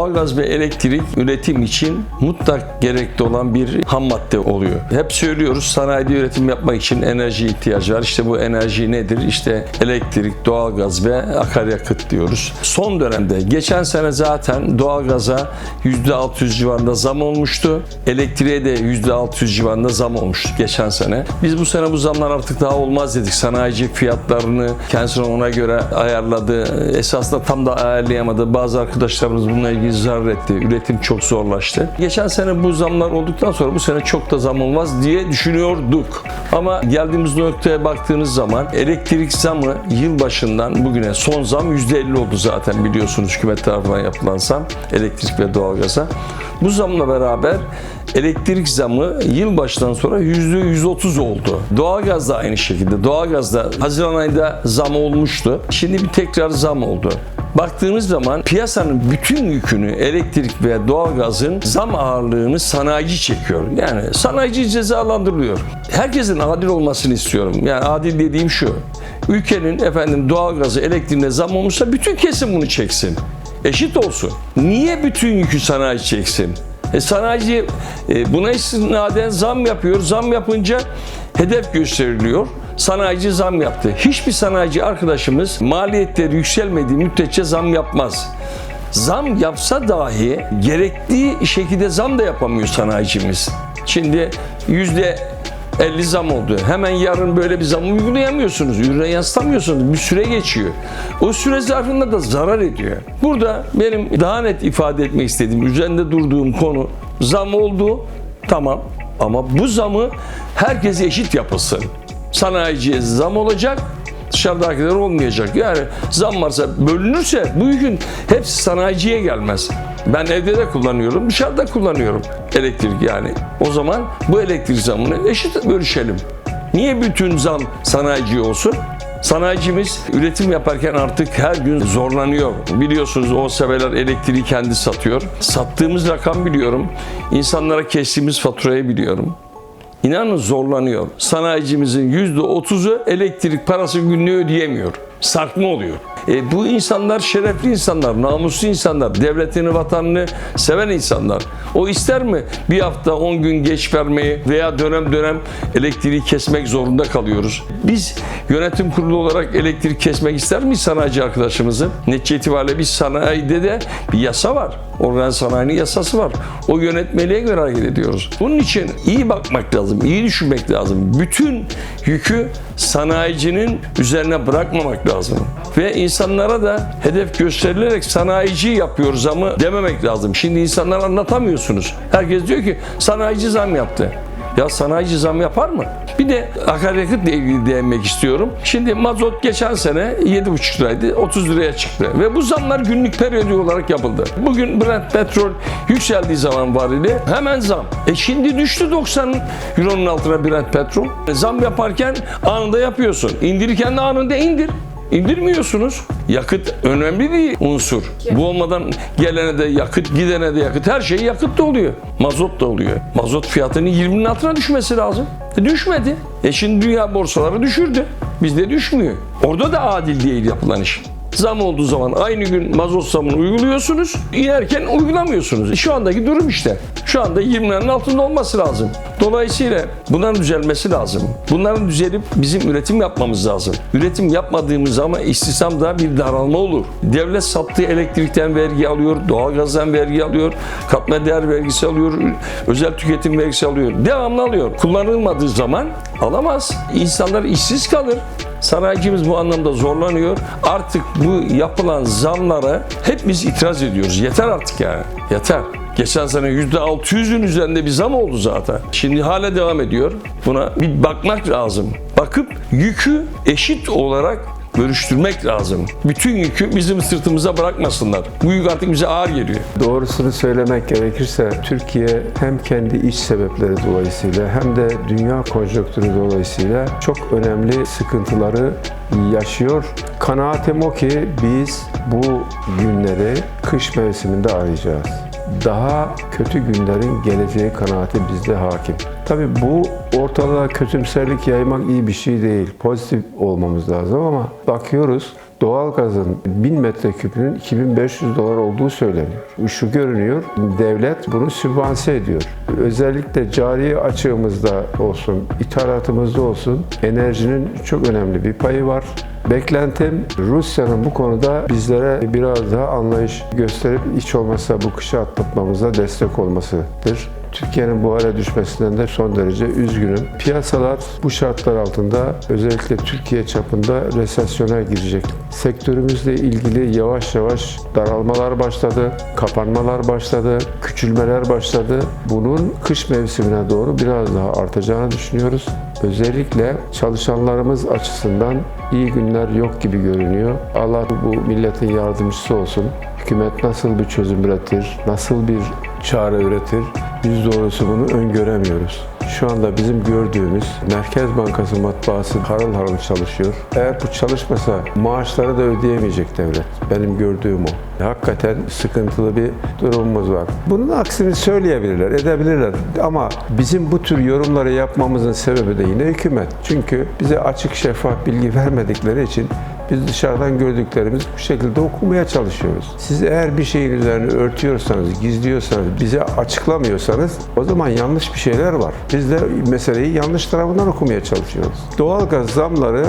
doğalgaz ve elektrik üretim için mutlak gerekli olan bir ham madde oluyor. Hep söylüyoruz sanayide üretim yapmak için enerji ihtiyacı var. İşte bu enerji nedir? İşte elektrik, doğalgaz ve akaryakıt diyoruz. Son dönemde geçen sene zaten doğalgaza %600 civarında zam olmuştu. Elektriğe de %600 civarında zam olmuştu geçen sene. Biz bu sene bu zamlar artık daha olmaz dedik. Sanayici fiyatlarını kendisine ona göre ayarladı. Esasında tam da ayarlayamadı. Bazı arkadaşlarımız bununla ilgili zarar etti. Üretim çok zorlaştı. Geçen sene bu zamlar olduktan sonra bu sene çok da zam olmaz diye düşünüyorduk. Ama geldiğimiz noktaya baktığınız zaman elektrik zamı yılbaşından bugüne son zam %50 oldu zaten biliyorsunuz hükümet tarafından yapılan zam elektrik ve doğalgaza. Bu zamla beraber elektrik zamı yılbaşından sonra %130 oldu. Doğalgaz da aynı şekilde. Doğalgaz da Haziran ayında zam olmuştu. Şimdi bir tekrar zam oldu. Baktığınız zaman piyasanın bütün yükünü elektrik ve doğalgazın zam ağırlığını sanayici çekiyor. Yani sanayici cezalandırılıyor. Herkesin adil olmasını istiyorum. Yani adil dediğim şu. Ülkenin efendim doğalgazı, elektriğine zam olmuşsa bütün kesim bunu çeksin. Eşit olsun. Niye bütün yükü sanayi çeksin? E sanayici e, buna istinaden zam yapıyor. Zam yapınca hedef gösteriliyor. Sanayici zam yaptı. Hiçbir sanayici arkadaşımız maliyetleri yükselmediği müddetçe zam yapmaz. Zam yapsa dahi gerektiği şekilde zam da yapamıyor sanayicimiz. Şimdi yüzde 50 zam oldu. Hemen yarın böyle bir zam uygulayamıyorsunuz. Ürüne yansıtamıyorsunuz. Bir süre geçiyor. O süre zarfında da zarar ediyor. Burada benim daha net ifade etmek istediğim, üzerinde durduğum konu zam oldu. Tamam. Ama bu zamı herkese eşit yapılsın. Sanayiciye zam olacak, dışarıdakiler olmayacak. Yani zam varsa bölünürse bu yükün hepsi sanayiciye gelmez. Ben evde de kullanıyorum, dışarıda kullanıyorum elektrik yani. O zaman bu elektrik zamını eşit bölüşelim. Niye bütün zam sanayiciye olsun? Sanayicimiz üretim yaparken artık her gün zorlanıyor. Biliyorsunuz o sebeler elektriği kendi satıyor. Sattığımız rakam biliyorum. İnsanlara kestiğimiz faturayı biliyorum. İnanın zorlanıyor. Sanayicimizin %30'u elektrik parası günlüğü ödeyemiyor. Sarkma oluyor. E, bu insanlar şerefli insanlar, namuslu insanlar, devletini, vatanını seven insanlar. O ister mi bir hafta 10 gün geç vermeyi veya dönem dönem elektriği kesmek zorunda kalıyoruz? Biz yönetim kurulu olarak elektrik kesmek ister miyiz sanayici arkadaşımızı? Netice itibariyle biz sanayide de bir yasa var. Organ sanayinin yasası var. O yönetmeliğe göre hareket ediyoruz. Bunun için iyi bakmak lazım, iyi düşünmek lazım. Bütün yükü sanayicinin üzerine bırakmamak lazım. Ve insanlara da hedef gösterilerek sanayici yapıyoruz ama dememek lazım. Şimdi insanlara anlatamıyorsunuz. Herkes diyor ki sanayici zam yaptı. Ya sanayici zam yapar mı? Bir de akaryakıtla ilgili değinmek istiyorum. Şimdi mazot geçen sene 7,5 liraydı. 30 liraya çıktı. Ve bu zamlar günlük periyodik olarak yapıldı. Bugün Brent petrol yükseldiği zaman varili hemen zam. E şimdi düştü 90 euronun altına Brent petrol. E zam yaparken anında yapıyorsun. İndirirken de anında indir. İndirmiyorsunuz. Yakıt önemli bir unsur. Bu olmadan gelene de yakıt, gidene de yakıt, her şey yakıt da oluyor. Mazot da oluyor. Mazot fiyatının 20'nin altına düşmesi lazım. E düşmedi. E şimdi dünya borsaları düşürdü. Bizde düşmüyor. Orada da adil değil yapılan iş. Zam olduğu zaman aynı gün mazot zamını uyguluyorsunuz. İnerken uygulamıyorsunuz. Şu andaki durum işte. Şu anda 20'lerin altında olması lazım. Dolayısıyla bunların düzelmesi lazım. Bunların düzelip bizim üretim yapmamız lazım. Üretim yapmadığımız zaman istihdamda bir daralma olur. Devlet sattığı elektrikten vergi alıyor, doğalgazdan vergi alıyor, katma değer vergisi alıyor, özel tüketim vergisi alıyor. Devamlı alıyor. Kullanılmadığı zaman alamaz. İnsanlar işsiz kalır. Sanayicimiz bu anlamda zorlanıyor. Artık bu yapılan zamlara hepimiz itiraz ediyoruz. Yeter artık yani. Yeter. Geçen sene %600'ün üzerinde bir zam oldu zaten. Şimdi hala devam ediyor. Buna bir bakmak lazım. Bakıp yükü eşit olarak bölüştürmek lazım. Bütün yükü bizim sırtımıza bırakmasınlar. Bu yük artık bize ağır geliyor. Doğrusunu söylemek gerekirse Türkiye hem kendi iç sebepleri dolayısıyla hem de dünya konjonktürü dolayısıyla çok önemli sıkıntıları yaşıyor. Kanaatim o ki biz bu günleri kış mevsiminde arayacağız. Daha kötü günlerin geleceği kanaati bizde hakim. Tabii bu ortalığa kötümserlik yaymak iyi bir şey değil. Pozitif olmamız lazım ama bakıyoruz doğalgazın 1000 metreküpünün 2500 dolar olduğu söyleniyor. Şu görünüyor, devlet bunu sübvanse ediyor. Özellikle cari açığımızda olsun, ithalatımızda olsun enerjinin çok önemli bir payı var. Beklentim Rusya'nın bu konuda bizlere biraz daha anlayış gösterip hiç olmazsa bu kışı atlatmamıza destek olmasıdır. Türkiye'nin bu hale düşmesinden de son derece üzgünüm. Piyasalar bu şartlar altında özellikle Türkiye çapında resesyona girecek. Sektörümüzle ilgili yavaş yavaş daralmalar başladı, kapanmalar başladı, küçülmeler başladı. Bunun kış mevsimine doğru biraz daha artacağını düşünüyoruz. Özellikle çalışanlarımız açısından iyi günler yok gibi görünüyor. Allah bu milletin yardımcısı olsun. Hükümet nasıl bir çözüm üretir, nasıl bir çare üretir? Biz doğrusu bunu öngöremiyoruz. Şu anda bizim gördüğümüz Merkez Bankası matbaası harıl harıl çalışıyor. Eğer bu çalışmasa maaşları da ödeyemeyecek devlet. Benim gördüğüm o. Hakikaten sıkıntılı bir durumumuz var. Bunun aksini söyleyebilirler, edebilirler. Ama bizim bu tür yorumları yapmamızın sebebi de yine hükümet. Çünkü bize açık şeffaf bilgi vermedikleri için biz dışarıdan gördüklerimiz bu şekilde okumaya çalışıyoruz. Siz eğer bir şeyin üzerine örtüyorsanız, gizliyorsanız, bize açıklamıyorsanız o zaman yanlış bir şeyler var. Biz de meseleyi yanlış tarafından okumaya çalışıyoruz. Doğalgaz zamları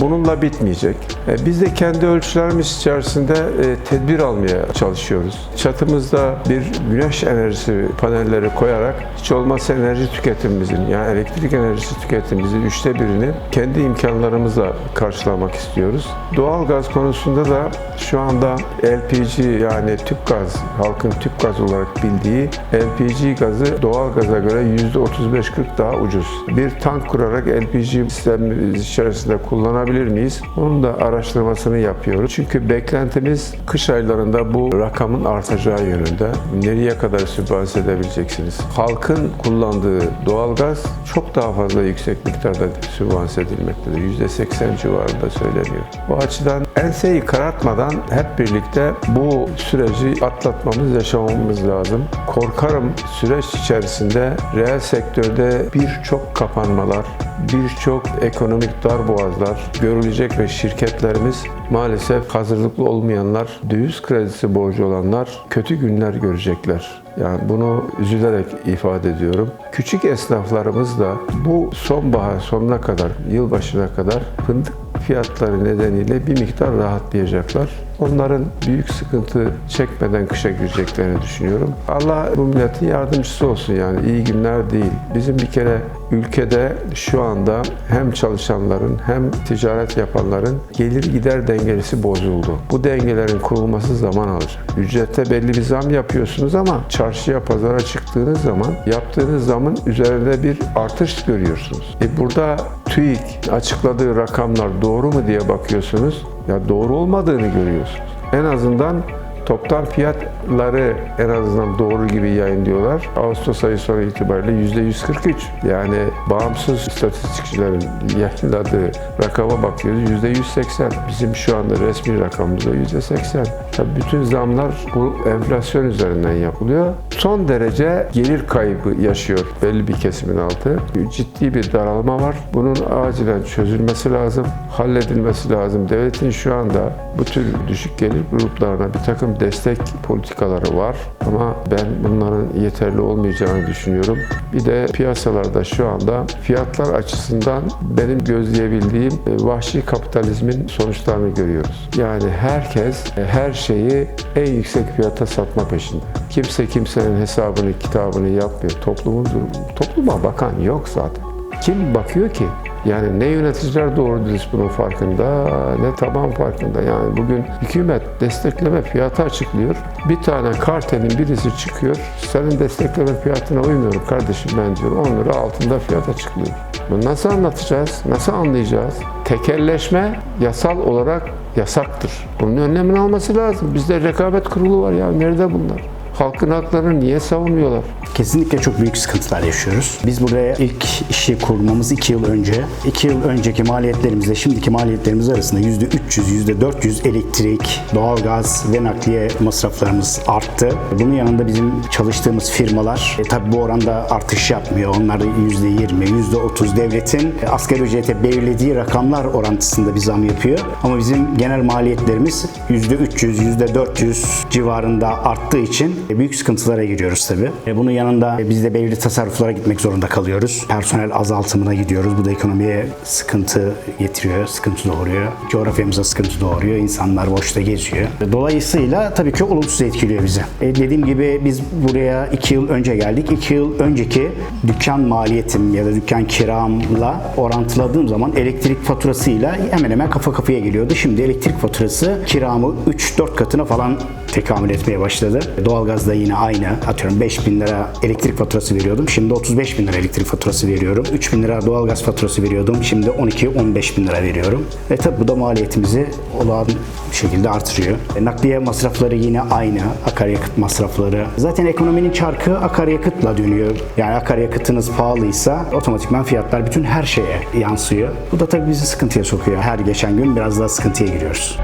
bununla bitmeyecek. E, Biz de kendi ölçülerimiz içerisinde e, tedbir almaya çalışıyoruz. Çatımızda bir güneş enerjisi panelleri koyarak hiç olmazsa enerji tüketimimizin yani elektrik enerjisi tüketimimizin üçte birini kendi imkanlarımızla karşılamak istiyoruz. Doğalgaz konusunda da şu anda LPG yani tüp gaz, halkın tüp gaz olarak bildiği LPG gazı doğal gaza göre %35-40 daha ucuz. Bir tank kurarak LPG sistemimiz içerisinde kullanabilir miyiz? Onun da araştırmasını yapıyoruz. Çünkü beklentimiz kış aylarında bu rakamın artacağı yönünde. Nereye kadar sübvanse edebileceksiniz? Halkın kullandığı doğalgaz çok daha fazla yüksek miktarda sübvanse edilmektedir. %80 civarında söyleniyor. Bu açıdan enseyi karartmadan hep birlikte bu süreci atlatmamız, yaşamamız lazım. Korkarım süreç içerisinde reel sektörde birçok kapanmalar, birçok ekonomik darboğazlar görülecek ve şirketlerimiz maalesef hazırlıklı olmayanlar, döviz kredisi borcu olanlar kötü günler görecekler. Yani bunu üzülerek ifade ediyorum. Küçük esnaflarımız da bu sonbahar sonuna kadar, yılbaşına kadar fındık fiyatları nedeniyle bir miktar rahatlayacaklar. Onların büyük sıkıntı çekmeden kışa gireceklerini düşünüyorum. Allah bu milletin yardımcısı olsun yani iyi günler değil. Bizim bir kere ülkede şu anda hem çalışanların hem ticaret yapanların gelir gider dengesi bozuldu. Bu dengelerin kurulması zaman alacak. Ücrette belli bir zam yapıyorsunuz ama çarşıya pazara çıktığınız zaman yaptığınız zamın üzerinde bir artış görüyorsunuz. E burada TÜİK açıkladığı rakamlar doğru mu diye bakıyorsunuz. Ya doğru olmadığını görüyorsunuz. En azından toptan fiyatları en azından doğru gibi yayınlıyorlar. Ağustos ayı sonu itibariyle %143. Yani bağımsız istatistikçilerin yayınladığı rakama bakıyoruz %180. Bizim şu anda resmi rakamımız da %80. Tabii bütün zamlar bu enflasyon üzerinden yapılıyor. Son derece gelir kaybı yaşıyor belli bir kesimin altı. Ciddi bir daralma var. Bunun acilen çözülmesi lazım, halledilmesi lazım. Devletin şu anda bu tür düşük gelir gruplarına bir takım destek politikaları var ama ben bunların yeterli olmayacağını düşünüyorum. Bir de piyasalarda şu anda fiyatlar açısından benim gözleyebildiğim e, vahşi kapitalizmin sonuçlarını görüyoruz. Yani herkes e, her şeyi en yüksek fiyata satma peşinde. Kimse kimsenin hesabını, kitabını yapmıyor. Toplumun durumu. Topluma bakan yok zaten. Kim bakıyor ki? Yani ne yöneticiler doğru dürüst bunun farkında ne taban farkında. Yani bugün hükümet destekleme fiyatı açıklıyor. Bir tane kartelin birisi çıkıyor. Senin destekleme fiyatına uymuyorum kardeşim ben diyor. 10 lira altında fiyat açıklıyor. Bunu nasıl anlatacağız? Nasıl anlayacağız? Tekelleşme yasal olarak yasaktır. Bunun önlemini alması lazım. Bizde rekabet kurulu var ya. Nerede bunlar? Halkın haklarını niye savunmuyorlar? Kesinlikle çok büyük sıkıntılar yaşıyoruz. Biz buraya ilk işi kurmamız 2 yıl önce. 2 yıl önceki maliyetlerimizle şimdiki maliyetlerimiz arasında %300, %400 elektrik, doğalgaz ve nakliye masraflarımız arttı. Bunun yanında bizim çalıştığımız firmalar e, tabii bu oranda artış yapmıyor. Onlar %20, %30 devletin asgari ücrete belirlediği rakamlar orantısında bir zam yapıyor. Ama bizim genel maliyetlerimiz %300, %400 civarında arttığı için büyük sıkıntılara giriyoruz tabii. E, Bunun yanında e, biz de belirli tasarruflara gitmek zorunda kalıyoruz. Personel azaltımına gidiyoruz. Bu da ekonomiye sıkıntı getiriyor, sıkıntı doğuruyor. Coğrafyamıza sıkıntı doğuruyor. İnsanlar boşta geziyor. Dolayısıyla tabii ki olumsuz etkiliyor bizi. E, dediğim gibi biz buraya 2 yıl önce geldik. 2 yıl önceki dükkan maliyetim ya da dükkan kiramla orantıladığım zaman elektrik faturasıyla hemen hemen kafa kafaya geliyordu. Şimdi elektrik faturası kiramı 3-4 katına falan tekamül etmeye başladı. Doğalgaz da yine aynı. Atıyorum 5 bin lira elektrik faturası veriyordum. Şimdi 35 bin lira elektrik faturası veriyorum. 3 bin lira doğalgaz faturası veriyordum. Şimdi 12-15 bin lira veriyorum. Ve tabi bu da maliyetimizi olağan şekilde artırıyor. E, Nakliye masrafları yine aynı. Akaryakıt masrafları. Zaten ekonominin çarkı akaryakıtla dönüyor. Yani akaryakıtınız pahalıysa otomatikman fiyatlar bütün her şeye yansıyor. Bu da tabii bizi sıkıntıya sokuyor. Her geçen gün biraz daha sıkıntıya giriyoruz.